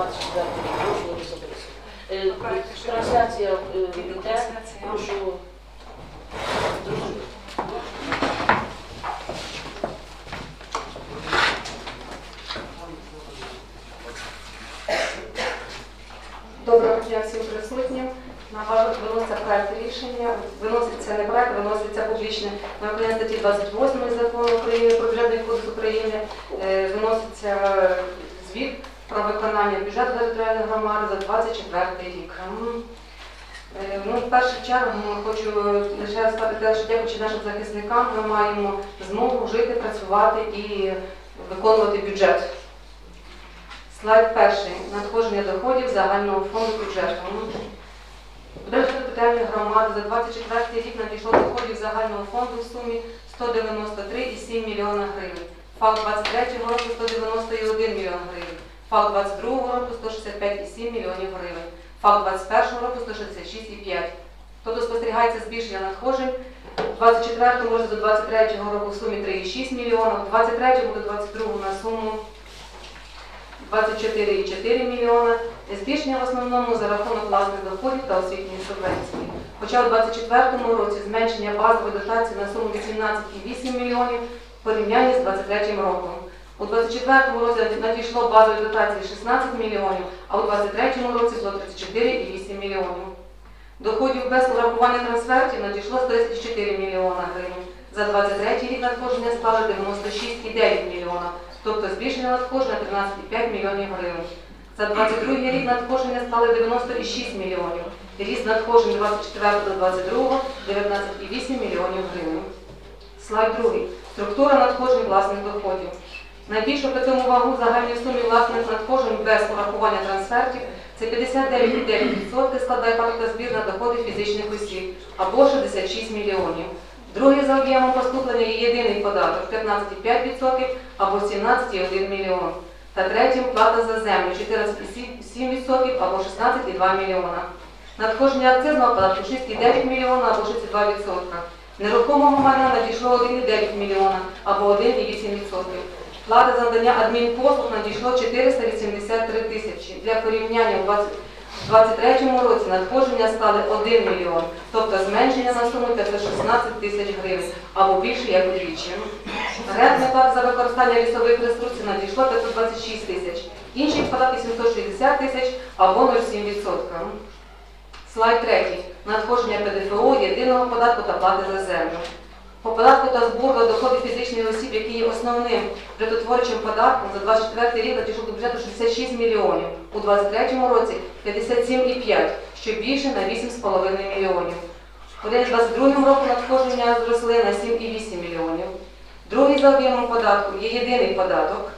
24 рік. Прошу Е, Трансляція йде. Прошу. Доброго дня всім присутнім. На ваш виноситься проект рішення. Виноситься не проект, виноситься публічне на виконання статті 28 закону України про бюджетний кодекс України. Е, Виноситься звіт про виконання бюджету територіальної громади за 24 рік. Е, Ну, в першу чергу хочу лише сказати те, що дякуючи нашим захисникам, ми маємо змогу жити, працювати і виконувати бюджет. Слайд перший. Надходження доходів загального фонду бюджету. Бюджет територіальної громади за 24 рік надійшло доходів загального фонду в сумі 193,7 мільйона гривень. ФАУ 23 року 191 мільйон гривень. ФАУ 22 року 165,7 мільйонів гривень. ФАУ 21 року 166,5. Тобто спостерігається збільшення надходжень. У 24 році до 23 року в сумі 3,6 мільйона, в 23 до 22 на суму 24,4 мільйона. Збільшення в основному за рахунок власних доходів та освітньої субвенції. Хоча у 2024 році зменшення базової дотації на суму 18,8 мільйонів в порівнянні з 2023 роком. У 2024 році надійшло базової дотації 16 мільйонів, а у 2023 році було 34,8 мільйонів. Доходів без урахування трансфертів надійшло 34 мільйона гривень. За 23 рік надходження склали 96,9 мільйона, тобто збільшення надходження 13,5 мільйонів гривень. За 22 рік надходження склали 96 мільйонів. Ріст надходжень 24 до 22 19,8 мільйонів гривень. Слайд другий. Структура надходжень власних доходів. Найбільшу при цьому вагу загальній сумі власних надходжень без урахування трансфертів це 59,9% складає пакетна збір на доходи фізичних осіб або 66 мільйонів. Другий за об'ємом поступлення є єдиний податок 15,5% або 17,1 мільйон. Та третім плата за землю 14,7% або 16,2 мільйона. Надходження акцизного податку 6,9 мільйона або 62%. Нерухомого майна надійшло 1,9 мільйона або 1,8%. Плата за надання адмінпослуг надійшло 483 тисячі. Для порівняння у 2023 році надходження склали 1 мільйон, тобто зменшення на суму 516 тисяч гривень або більше як удвічі. Рентна плата за використання лісових ресурсів надійшло 526 тисяч. Інші податки 760 тисяч або 0,7%. Слайд третій. Надходження ПДФО, єдиного податку та плати за землю. По податку та збору доходи фізичних осіб, які є основним бюджетотворчим податком, за 24 рік надійшло до бюджету 66 мільйонів, у 23 році 57,5, що більше на 8,5 мільйонів. У 2022 року надходження зросли на 7,8 мільйонів. Другий за об'ємом податку є єдиний податок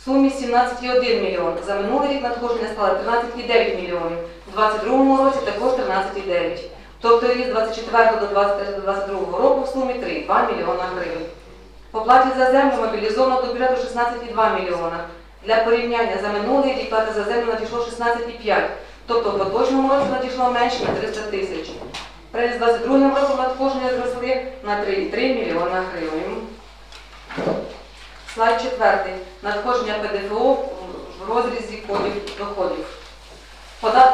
в сумі 17,1 мільйон. За минулий рік надходження стало 13,9 мільйонів. У 2022 році також 13,9. Тобто ріст 24 до 23 до 22 року в сумі 3,2 мільйона гривень. По платі за землю мобілізовано до бюджету 16,2 мільйона. Для порівняння за минулий рік плати за землю надійшло 16,5. Тобто в поточному році надійшло менше на 300 тисяч. При 22 роком надходження зросли на 3,3 мільйона гривень. Слайд четвертий. Надходження ПДФО в розрізі кодів доходів.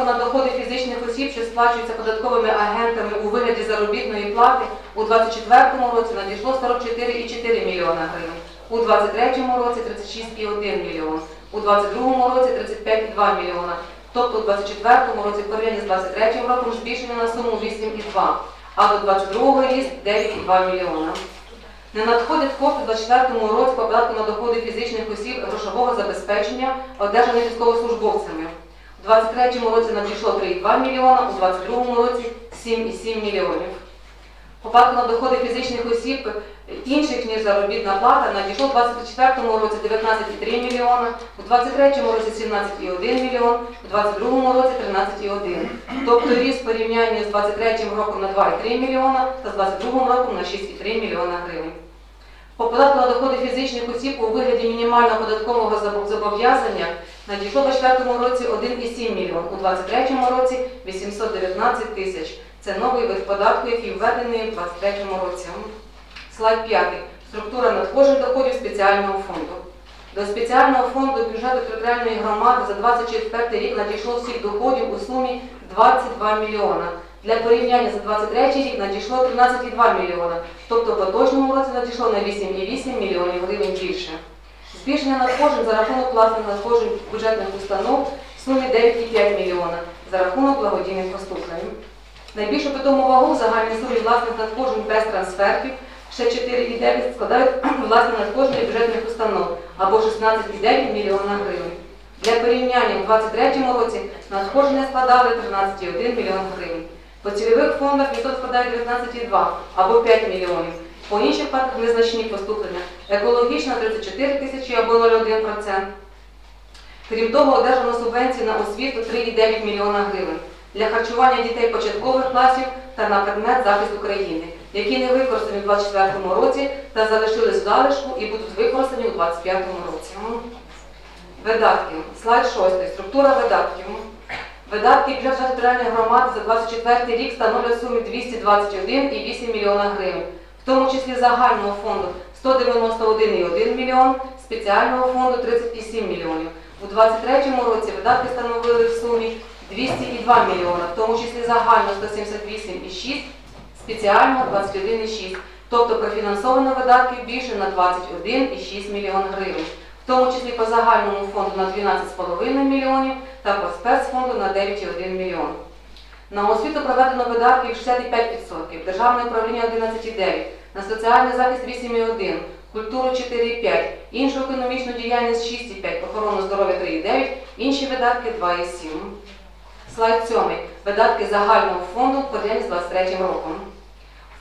Податку на доходи фізичних осіб, що сплачуються податковими агентами у вигляді заробітної плати, у 2024 році надійшло 44,4 мільйона гривень, у 2023 році 36,1 мільйон, у 2022 році 35,2 мільйона. Тобто у 2024 році в порівнянні з 2023 роком збільшення на суму 8,2, а до 2022 ріст 9,2 мільйона. Не надходять кошти у 2024 році по податку на доходи фізичних осіб грошового забезпечення, одержаних військовослужбовцями. У 2023 році надійшло 3,2 мільйона, у 2022 році 7,7 мільйонів. По податку на доходи фізичних осіб інших, ніж заробітна плата, надійшло у 2024 році 19,3 мільйона, у 2023 році 17,1 мільйон, у 2022 році 13,1. Тобто ріст порівнянні з 2023 роком на 2,3 мільйона та з 2022 роком на 6,3 мільйона гривень. По податку на доходи фізичних осіб у вигляді мінімального податкового зобов'язання надійшло у 2024 році 1,7 мільйон, у 2023 році 819 тисяч. Це новий вид податку, який введений у 2023 році. Слайд 5. Структура надходжень доходів спеціального фонду. До спеціального фонду бюджету територіальної громади за 24 рік надійшло всіх доходів у сумі 22 мільйона. Для порівняння за 23 рік надійшло 13,2 мільйона, тобто в поточному році надійшло на 8,8 мільйонів гривень більше. Збільшення надходжень за рахунок власних надходжень бюджетних установ в сумі 9,5 мільйона за рахунок благодійних поступлень. Найбільшу питому вагу в загальній сумі власних надходжень без трансфертів ще 4,9 складають власні надходження бюджетних установ або 16,9 мільйона гривень. Для порівняння у 2023 році надходження складали 13,1 мільйон гривень. По цільових фондах відсоток складає 19,2 або 5 мільйонів. По інших парках незначні поступлення. Екологічна 34 тисячі або 0,1%. Крім того, одержано субвенції на освіту 3,9 мільйона гривень для харчування дітей початкових класів та на предмет захист України, які не використані у 2024 році та залишились в залишку і будуть використані у 2025 році. Видатки. Слайд 6. Структура видатків. Видатки бюджету територіальної громади за 24 рік становлять сумі 221,8 мільйона гривень, в тому числі загального фонду 191,1 мільйон, спеціального фонду 37 мільйонів. У 2023 році видатки становили в сумі 202 мільйона, в тому числі загально 178,6, спеціально 21,6. Тобто профінансовано видатків більше на 21,6 мільйон гривень, в тому числі по загальному фонду на 12,5 мільйонів та по спецфонду на 9,1 мільйон. На освіту проведено видатків 65%, державне управління 11,9%, на соціальний захист 8,1%, культуру 4,5%, іншу економічну діяльність 6,5%, охорону здоров'я 3,9%, інші видатки 2,7%. Слайд 7. Видатки загального фонду в порівнянні з 23 роком.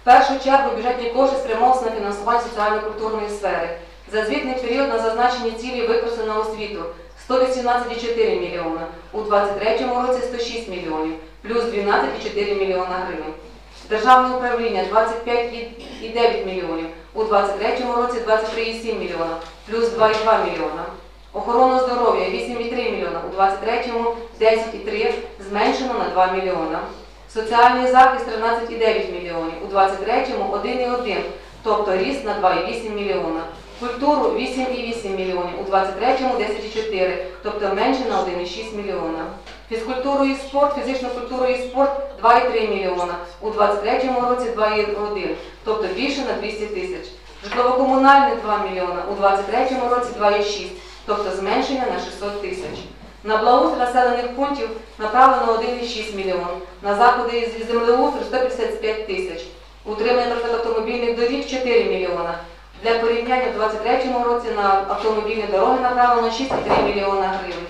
В першу чергу бюджетні кошти спрямовуються на фінансування соціально-культурної сфери. За звітний період на зазначені цілі використано освіту 118,4 мільйона, у 23 році 106 мільйонів, плюс 12,4 мільйона гривень. Державне управління 25,9 мільйонів, у 23 році 23,7 мільйона, плюс 2,2 мільйона. Охорона здоров'я 8,3 мільйона, у 23-му 10,3 зменшено на 2 мільйона. Соціальний захист 13,9 мільйонів, у 23-му 1,1, тобто ріст на 2,8 мільйона. Культуру 8,8 мільйонів, у 23-му 10,4, тобто менше на 1,6 мільйона. Фізкультуру і спорт, фізичну культуру і спорт 2,3 мільйона, у 23-му році 2,1, тобто більше на 200 тисяч. Житлово-комунальне 2 мільйона, у 23-му році 2,6, тобто зменшення на 600 тисяч. На благоустрій населених пунктів направлено 1,6 мільйон, на заходи із землеустрою 155 тисяч, утримання автомобільних доріг 4 мільйона. Для порівняння в 2023 році на автомобільні дороги направлено 6,3 мільйона гривень.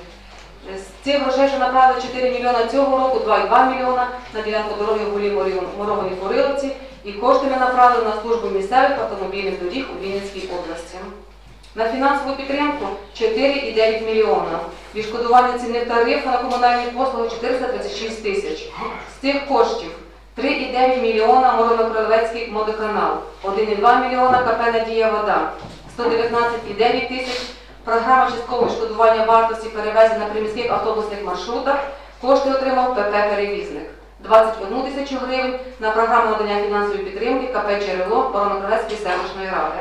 З цих грошей, що направили 4 мільйона цього року, 2,2 мільйона на ділянку дороги Гулі Моровані Куриловці і кошти ми направили на службу місцевих автомобільних доріг у Вінницькій області. На фінансову підтримку 4,9 мільйона. Відшкодування цінних тарифів на комунальні послуги 436 тисяч. З цих коштів 3,9 мільйона Мороно-Кролевецький водоканал, 1,2 мільйона КП «Надія вода», 119,9 тисяч програма часткового відшкодування вартості перевезень на приміських автобусних маршрутах, кошти отримав ПП «Перевізник». 21 тисячу гривень на програму надання фінансової підтримки КП «Джерело» Мороно-Кролевецької селищної ради.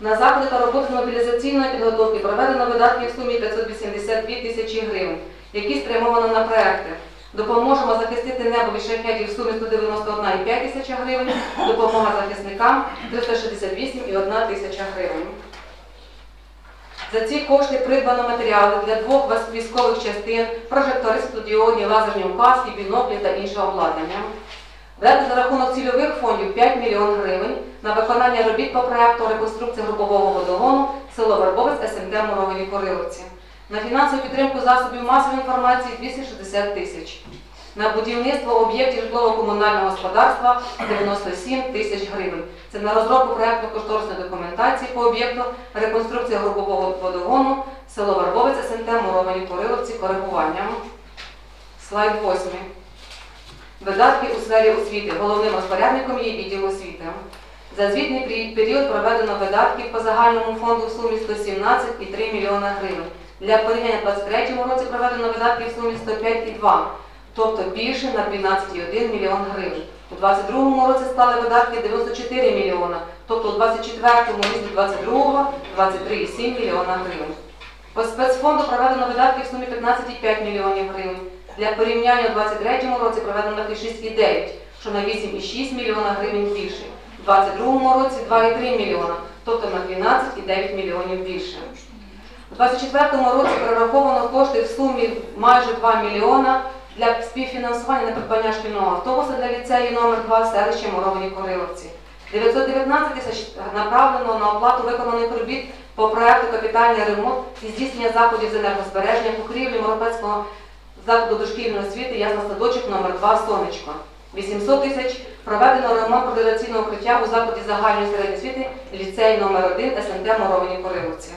На заходи та роботи з мобілізаційної підготовки проведено видатки в сумі 582 тисячі гривень, які спрямовано на проекти. Допоможемо захистити небо від шахетів в сумі 191,5 тисяча гривень, допомога захисникам 368,1 тисяча гривень. За ці кошти придбано матеріали для двох військових частин, прожектори, студіоні, лазерні указки, біноклі та інше обладнання. Видати за рахунок цільових фондів 5 мільйон гривень на виконання робіт по проекту реконструкції групового водогону село Вербовець СМТ Муровані Кориловці. На фінансову підтримку засобів масової інформації 260 тисяч. На будівництво об'єктів житлово-комунального господарства 97 тисяч гривень. Це на розробку проєктно-кошторисної документації по об'єкту реконструкція групового водогону село Вербовець СМТ Муровані Кориловці коригуванням. Слайд 8. Видатки у сфері освіти. Головним розпорядником є відділ освіти. За звітний період проведено видатків по загальному фонду в сумі 117,3 мільйона гривень. Для порівняння в 2023 році проведено видатки в сумі 105,2, в тобто більше на 12,1 мільйон гривень. У 2022 році склали видатки 94 мільйона, тобто у 2024 різні 22 23,7 мільйона гривень. По спецфонду проведено видатки в сумі 15,5 мільйонів гривень. Для порівняння у 2023 році проведено видатки 6,9, що на 8,6 мільйона гривень більше. У 2022 році 2,3 мільйона, тобто на 12,9 мільйонів більше. У 2024 році перераховано кошти в сумі майже 2 мільйона для співфінансування на придбання шкільного автобуса для ліцею номер 2 в селищі Муровані Кориловці. 919 тисяч направлено на оплату виконаних робіт по проекту капітальний ремонт і здійснення заходів з енергозбереження покрівлі Моропецького закладу дошкільної освіти ясна садочок номер 2 Сонечко. 800 тисяч проведено ремонт координаційного укриття у закладі загальної середньої освіти ліцей номер 1 СНТ Муровані Кориловці.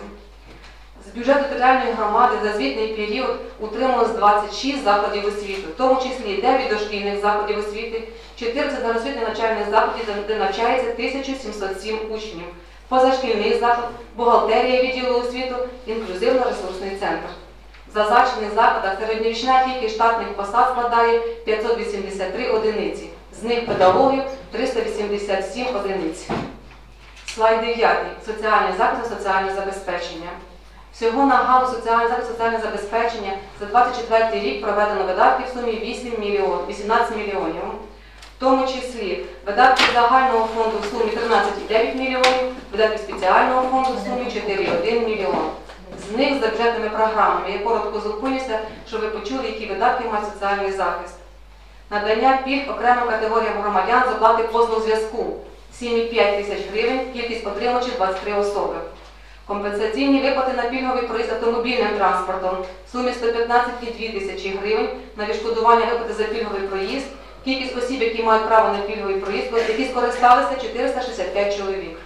З бюджету територіальної громади за звітний період утрималось 26 закладів освіти, в тому числі 9 дошкільних закладів освіти, 14 загальноосвітніх навчальних закладів, де навчається 1707 учнів, позашкільний заклад, бухгалтерія відділу освіту, інклюзивно-ресурсний центр. В зазначених закладах середньорічна кількість штатних посад складає 583 одиниці, з них педагогів 387 одиниць. Слайд 9. Соціальний захист, соціальне забезпечення. Всього на галузь соціальне забезпечення за 24 рік проведено видатки в сумі 8 мільйон, 18 мільйонів. В тому числі видатки загального фонду в сумі 13,9 мільйонів, видатки спеціального фонду в сумі 4,1 мільйон. З них за бюджетними програмами. Я коротко зупинюся, щоб ви почули, які видатки має соціальний захист. Надання пільг окремим категоріям громадян з оплати послуг зв'язку 7,5 тисяч гривень, кількість отримувачів 23 особи. Компенсаційні виплати на пільговий проїзд автомобільним транспортом в сумі 115,2 тисячі гривень на відшкодування виплати за пільговий проїзд. Кількість осіб, які мають право на пільговий проїзд, які скористалися 465 чоловік.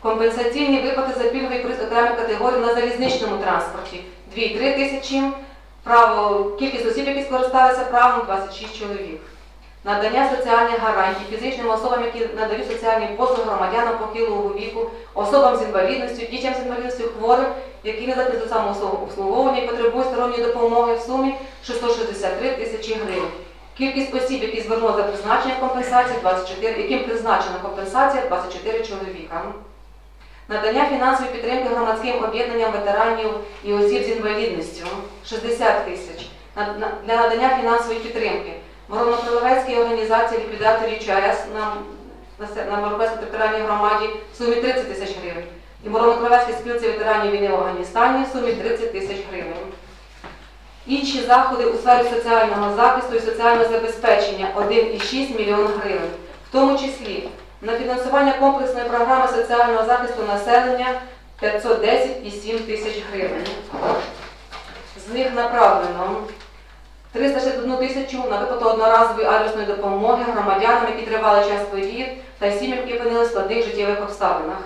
Компенсаційні виплати за пільговий проїзд окремих категорій на залізничному транспорті 2,3 тисячі. Право, кількість осіб, які скористалися правом 26 чоловік. Надання соціальних гарантій фізичним особам, які надають соціальні послуги громадянам похилого віку, особам з інвалідністю, дітям з інвалідністю, хворим, які не до самообслуговування і потребують сторонньої допомоги в сумі 663 тисячі гривень. Кількість осіб, які звернули за призначення компенсації, 24, яким призначена компенсація 24 чоловіка. Надання фінансової підтримки громадським об'єднанням ветеранів і осіб з інвалідністю 60 тисяч. Для надання фінансової підтримки Мороно-Криловецькій організації ліквідаторів ЧАЕС на, Моропецькій територіальній громаді в сумі 30 тисяч гривень. І Мороно-Криловецькій спілці ветеранів війни в Афганістані в сумі 30 тисяч гривень. Інші заходи у сфері соціального захисту і соціального забезпечення 1,6 мільйон гривень, в тому числі на фінансування комплексної програми соціального захисту населення 510,7 тисяч гривень. З них направлено 361 тисячу на виплату одноразової адресної допомоги громадянам, які тривали час воїв та сім'ям, які опинилися в складних життєвих обставинах.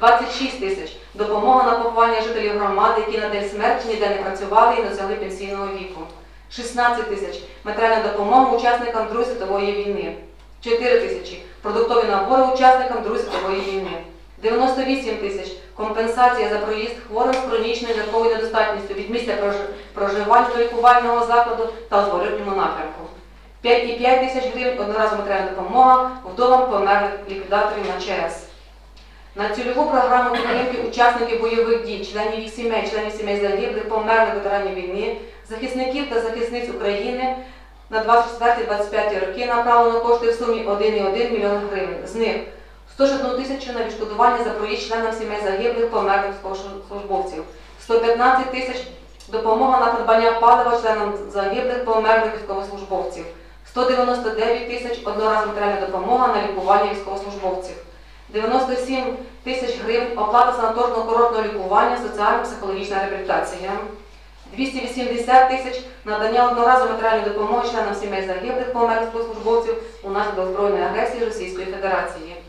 26 тисяч допомога на поховання жителів громади, які на день смерті ніде не працювали і досягли пенсійного віку. 16 тисяч матеріальна допомога учасникам Другої світової війни. 4 тисячі продуктові набори учасникам Другої світової війни. 98 тисяч компенсація за проїзд хворим з хронічною нервовою недостатністю від місця прожи- проживання до лікувального закладу та у зворотньому напрямку. 5,5 тисяч гривень одноразова матеріальна допомога вдовам померлих ліквідаторів на ЧС. На цільову програму підтримки учасників бойових дій, членів їх сімей, членів сімей загиблих, померлих ветеранів війни, захисників та захисниць України на 24-25 роки направлено кошти в сумі 1,1 мільйон гривень. З них 101 тисячу на відшкодування за проїзд членам сімей загиблих, померлих службовців, 115 тисяч допомога на придбання палива членам загиблих, померлих військовослужбовців, 199 тисяч одноразова матеріальна допомога на лікування військовослужбовців. 97 тисяч гривень оплата санаторно-курортного лікування, соціально-психологічна реабілітація. 280 тисяч надання одноразової матеріальної допомоги членам сімей загиблих померлих службовців унаслідок збройної агресії Російської Федерації.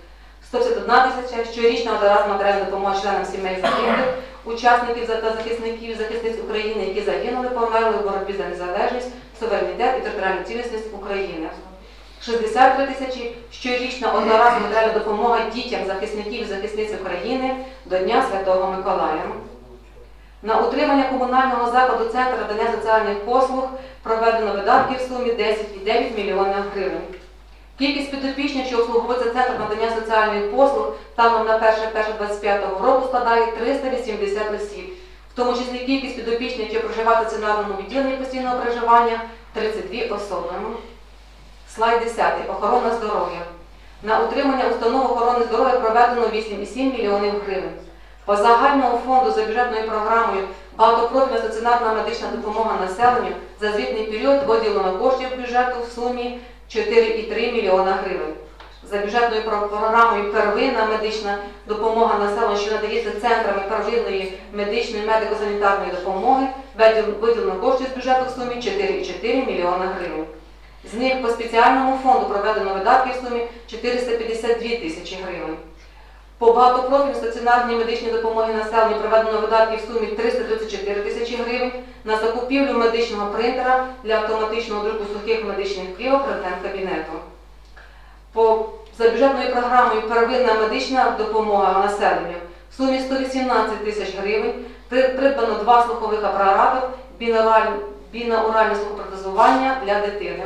151 тисяча щорічна одноразова матеріальна допомога членам сімей загиблих, учасників та захисників захисниць України, які загинули, померли у боротьбі за незалежність, суверенітет і територіальну цілісність України. 63 тисячі щорічна одноразова матеріальна допомога дітям захисників і захисниць України до Дня Святого Миколая. На утримання комунального закладу Центру надання соціальних послуг проведено видатки в сумі 10,9 млн гривень. Кількість підопічних, що обслуговується Центром надання соціальних послуг, станом на 1.1.25 року складає 380 осіб, в тому числі кількість підопічних, що проживають в стаціонарному відділенні постійного проживання 32 особи. Слайд 10. Охорона здоров'я. На утримання установ охорони здоров'я проведено 8,7 млн гривень. По загальному фонду за бюджетною програмою багатопрофільна стаціонарна медична допомога населенню за звітний період виділено коштів бюджету в сумі 4,3 млн гривень. За бюджетною програмою первинна медична допомога населенню, що надається центрами первинної медичної медико-санітарної допомоги, виділено кошти з бюджету в сумі 4,4 млн гривень. З них по спеціальному фонду проведено видатки в сумі 452 тисячі гривень. По багатопрофільній стаціонарній медичній допомогі населенню проведено видатки в сумі 334 тисячі гривень на закупівлю медичного принтера для автоматичного друку сухих медичних плівок кабінету. По за бюджетною програмою первинна медична допомога населенню в сумі 118 тисяч гривень при- придбано два слухових апарати бінауральне слухопротезування для дитини.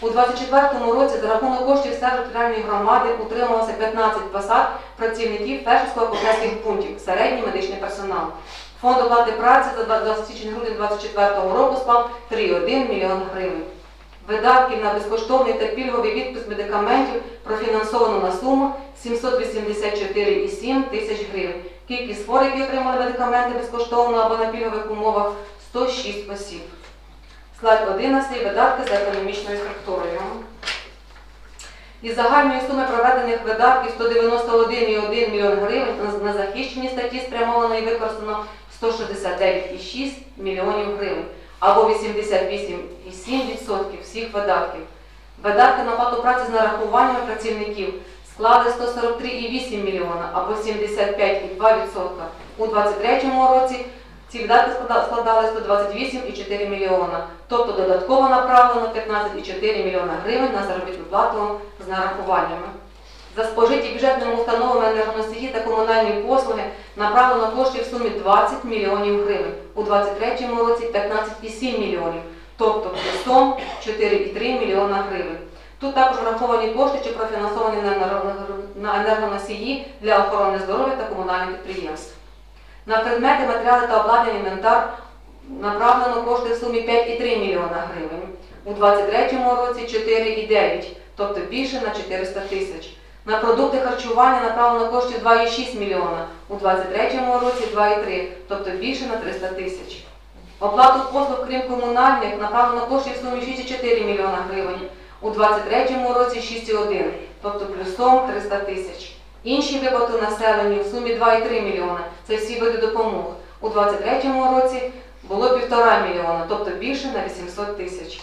У 2024 році за рахунок коштів територіальної громади утрималося 15 посад працівників фельдшерсько-акушерських пунктів, середній медичний персонал. Фонд оплати праці за 20 січень-грудень 2024 року склав 3,1 млн гривень. Видатків на безкоштовний та пільговий відпуск медикаментів профінансовано на суму 784,7 тисяч гривень. Кількість хворих, які отримали медикаменти безкоштовно або на пільгових умовах 106 осіб. Слайд 11. Видатки за економічною структурою. Із загальної суми проведених видатків 191,1 млн гривень на- захищені статті спрямовано і використано 169,6 млн гривень або 88,7% всіх видатків. Видатки на оплату праці з нарахуваннями працівників склали 143,8 млн або 75,2%. У 2023 році ці видатки склада- складали 128,4 мільйона, тобто додатково направлено 15,4 мільйона гривень на заробітну плату з нарахуваннями. За спожиті бюджетними установами енергоносії та комунальні послуги направлено коштів в сумі 20 мільйонів гривень, у 2023 році 15,7 мільйонів, тобто плюсом 4,3 мільйона гривень. Тут також враховані кошти, що профінансовані на енергоносії для охорони здоров'я та комунальних підприємств. На предмети, матеріали та обладнання інвентар направлено кошти в сумі 5,3 мільйона гривень. У 2023 році 4,9, тобто більше на 400 тисяч. На продукти харчування направлено коштів 2,6 мільйона, у 2023 році 2,3, тобто більше на 300 тисяч. Оплату послуг, крім комунальних, направлено коштів в сумі 6,4 мільйона гривень, у 2023 році 6,1, тобто плюсом 300 тисяч. Інші виплати населенню в сумі 2,3 мільйона. Це всі види допомог. У 2023 році було 1,5 мільйона, тобто більше на 800 тисяч.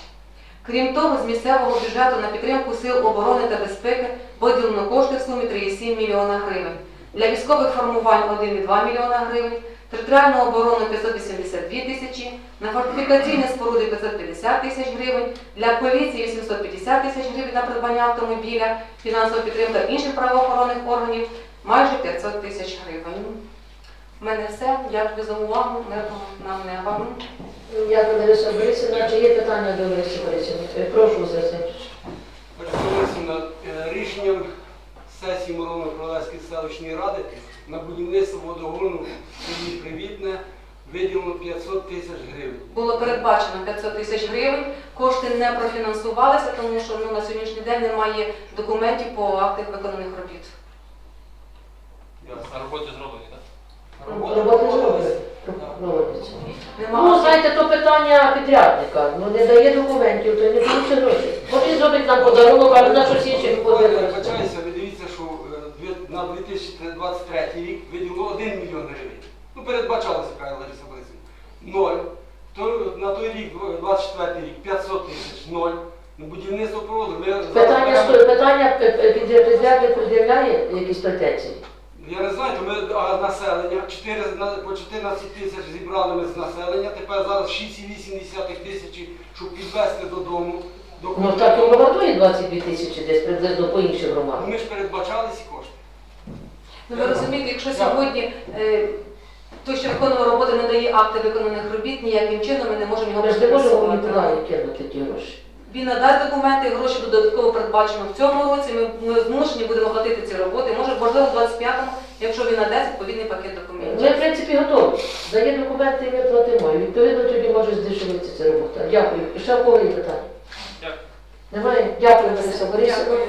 Крім того, з місцевого бюджету на підтримку сил оборони та безпеки виділено кошти в сумі 3,7 мільйона гривень. Для військових формувань 1,2 мільйона гривень, територіальну оборону 582 тисячі, на фортифікаційні споруди 550 тисяч гривень, для поліції 850 тисяч гривень на придбання автомобіля, фінансова підтримка інших правоохоронних органів майже 500 тисяч гривень. У мене все. Дякую за увагу. Мирного нам неба. Дякую, Лариса Борисівна. Чи є питання до Лариси Борисівни? Е, Прошу, Засенчич. Борисівна, е, рішенням сесії Мироно-Пролеської селищної ради на будівництво водогону селі Привітне виділено 500 тисяч гривень. Було передбачено 500 тисяч гривень. Кошти не профінансувалися, тому що ну, на сьогоднішній день немає документів по актах виконаних робіт. А роботи зроблені, так? Роботи зроблені. Ну, знаєте, то питання підрядника. Ну, не дає документів, то не получить гроші. Може, зробить нам подарунок, але на щось інше Я буде. вибачаюся, ви дивіться, що е, дві- на 2023 рік виділено 1 мільйон гривень. Ну, передбачалося, каже Лариса Борисівна. Ноль. То, на той рік, 24 рік, 500 тисяч, ноль. На будівництво проводу. Ми Питання, сто- питання під- підрядник пред'являє якісь претензії? Я не знаю, то ми а, населення 4, на- по 14 тисяч зібрали ми з населення, тепер зараз 6,8 тисячі, щоб підвезти додому. До Ну, так і вартує 22 тисячі десь приблизно по інших громадах. Ми ж передбачали ці кошти. Ну, ви розумієте, якщо сьогодні е, той, що виконував роботи, не дає акти виконаних робіт, ніяким чином ми не можемо його Ми ж не можемо кинути ті гроші. Він надасть документи, гроші додатково передбачено в цьому році. Ми, ми змушені будемо платити ці роботи. Може, можливо, в 25-му, якщо він надасть відповідний пакет документів. Ми, в принципі, готові. Дає документи і ми платимо. І відповідно тоді може здешевитися ця робота. Дякую. І ще в кого є питання? Дякую. Немає? Дякую, Лариса Борисівна. Дякую.